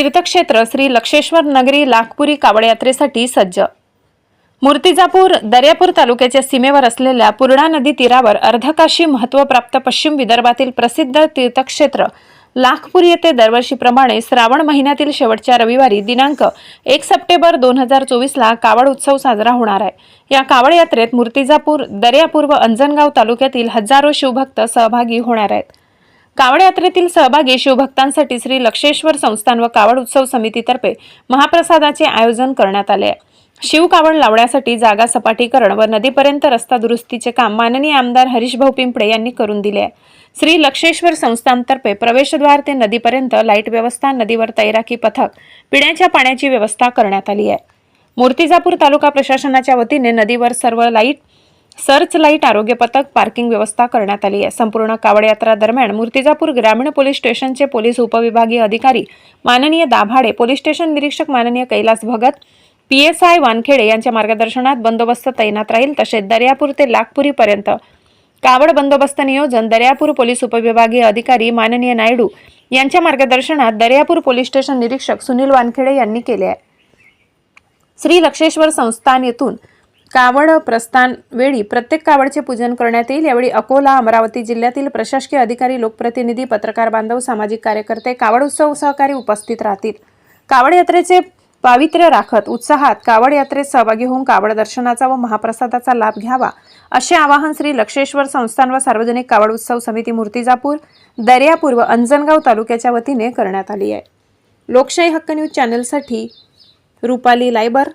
तीर्थक्षेत्र श्री लक्षेश्वर नगरी लाखपुरी कावड यात्रेसाठी सज्ज. मूर्तिजापूर दर्यापूर तालुक्याच्या सीमेवर असलेल्या पूर्णा नदी तीरावर अर्धकाशी महत्त्वप्राप्त पश्चिम विदर्भातील प्रसिद्ध तीर्थक्षेत्र लाखपूर येथे दरवर्षीप्रमाणे श्रावण महिन्यातील शेवटच्या रविवारी दिनांक एक सप्टेंबर दोन हजार चोवीसला कावड उत्सव साजरा होणार आहे. या कावड यात्रेत मूर्तिजापूर दर्यापूर व अंजनगाव तालुक्यातील हजारो शिवभक्त सहभागी होणार आहेत. कावड यात्रेतील सहभागी शिवभक्तांसाठी श्री लक्षेश्वर संस्थान व कावड उत्सव समितीतर्फे महाप्रसादाचे आयोजन करण्यात आले. आहे शिव कावड लावण्यासाठी जागा सपाटीकरण व नदीपर्यंत रस्ता दुरुस्तीचे काम माननीय आमदार हरीशभाऊ पिंपळे यांनी करून दिले. आहे श्री लक्षेश्वर संस्थानतर्फे प्रवेशद्वार ते नदीपर्यंत लाइट व्यवस्था नदीवर तैराकी पथक पिण्याच्या पाण्याची व्यवस्था करण्यात आली आहे. मूर्तिजापूर तालुका प्रशासनाच्या वतीने नदीवर सर्व लाइट सर्च लाइट आरोग्य पथक पार्किंग व्यवस्था करण्यात आली आहे. संपूर्ण कावड यात्रा दरम्यान मूर्तिजापूर ग्रामीण पोलीस स्टेशनचे पोलीस उपविभागीय अधिकारी माननीय दाभाडे पोलीस स्टेशन निरीक्षक माननीय Kailas Bhagat P S I Wankhede यांच्या मार्गदर्शनात बंदोबस्त तैनात राहील तसेच दर्यापूर ते लाखपुरीपर्यंत कावड बंदोबस्त नियोजन दर्यापूर पोलीस उपविभागीय अधिकारी माननीय नायडू यांच्या मार्गदर्शनात दर्यापूर पोलीस स्टेशन निरीक्षक सुनील वानखेडे यांनी केले आहे. श्री लक्षेश्वर संस्थान येथून कावड प्रस्थान वेळी प्रत्येक कावडचे पूजन करण्यात येईल. यावेळी अकोला अमरावती जिल्ह्यातील प्रशासकीय अधिकारी लोकप्रतिनिधी पत्रकार बांधव सामाजिक कार्यकर्ते कावड उत्सव सहकारी उपस्थित राहतील. कावड यात्रेचे पावित्र्य राखत उत्साहात कावड यात्रेत सहभागी होऊन कावड दर्शनाचा व महाप्रसादाचा लाभ घ्यावा असे आवाहन श्री लक्षेश्वर संस्थान व सार्वजनिक कावड उत्सव समिती मूर्तिजापूर दर्यापूर व अंजनगाव तालुक्याच्या वतीने करण्यात आली आहे. लोकशाही हक्क न्यूज चॅनलसाठी रुपाली लायबर